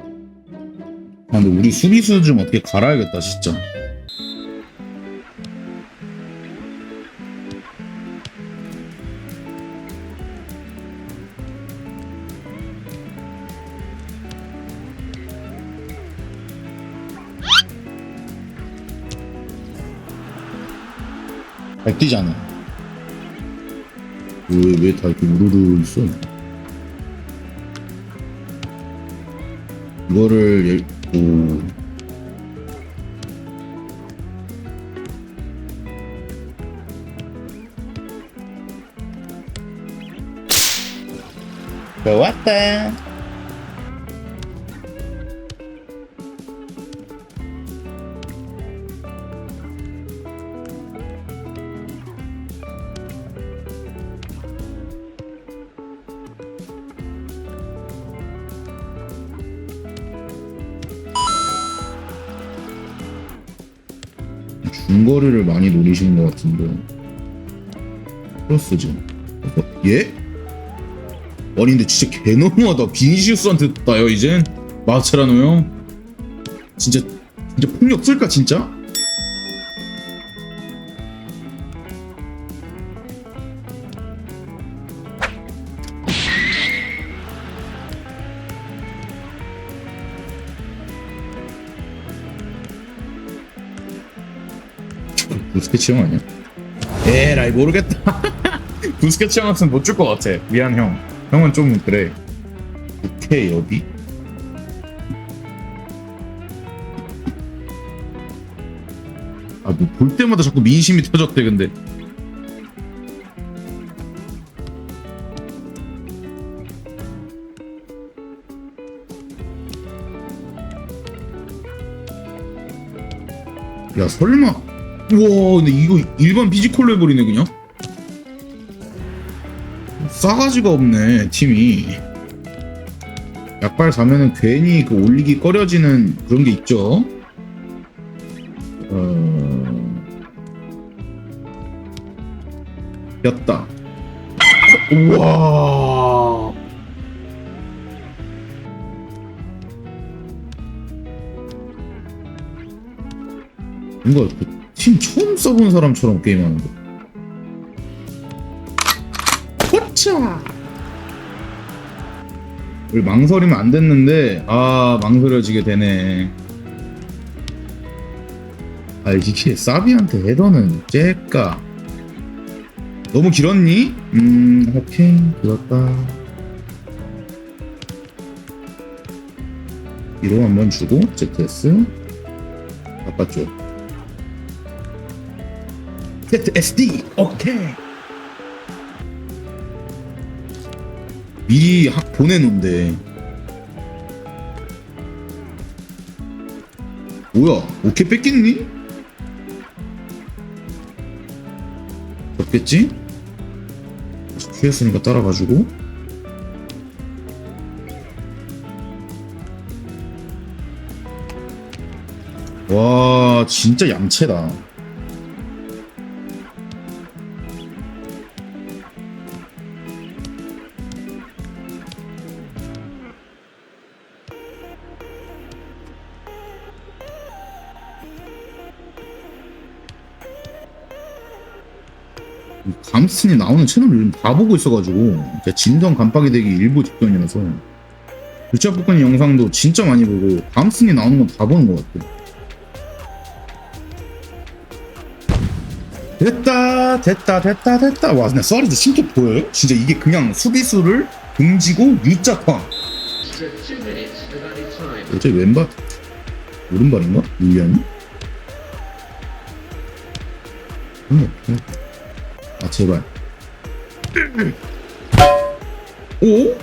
아 근데 우리 수비수 좀 어떻게 갈아야겠다 진짜. 잘 뛰잖아. 왜왜 다 이렇게 우르르 있어 이거를 예, 오 좋았다 중거리를 많이 노리시는 것 같은데. 크로스죠 어, 예? 아니 근데 진짜 개너무하다. 비니시우스한테 따요 이젠? 마체라노 형? 진짜 진짜 폭력 쓸까 진짜? 부스케치 형 아니야? 에라이 모르겠다. 부스케치 형 같으면 못 줄 것 같아. 미안 형. 형은 좀 그래. 오케이 여비 아뭐 볼 때마다 자꾸 민심이 터졌대 근데. 야 설마 우와 근데 이거 일반 비지컬로 해버리네 그냥? 싸가지가 없네 팀이. 약발 사면은 괜히 그 올리기 꺼려지는 그런 게 있죠? 어... 였다. 우와. 뭔가 그 팀 처음 써본 사람처럼 게임하는데. 호차! 우리 망설이면 안 됐는데, 아, 망설여지게 되네. 아, 이게 사비한테 헤더는 째까. 너무 길었니? 음, 오케이, 길었다. 뒤로 한번 주고, ZS. 바깥쪽. ZSD 오케이. 미리 하, 보내놓은데. 뭐야? 오케이 뺏겼니? 없겠지? 피했으니까 따라가지고. 와 진짜 얌체다 감스틴이 나오는 채널을 다 보고 있어가지고 진짜 진정 간pak이 되기 일부 직전이라서 글자 복권 영상도 진짜 많이 보고 감스틴이 나오는 건 다 보는 것 같아 됐다 됐다 됐다 됐다 와 근데 썰이드 심적 보여요? 진짜 이게 그냥 수비수를 등지고 U자 框 어제 왼발 오른발인가? 윌리안이? 응, 응. 아 제발 오?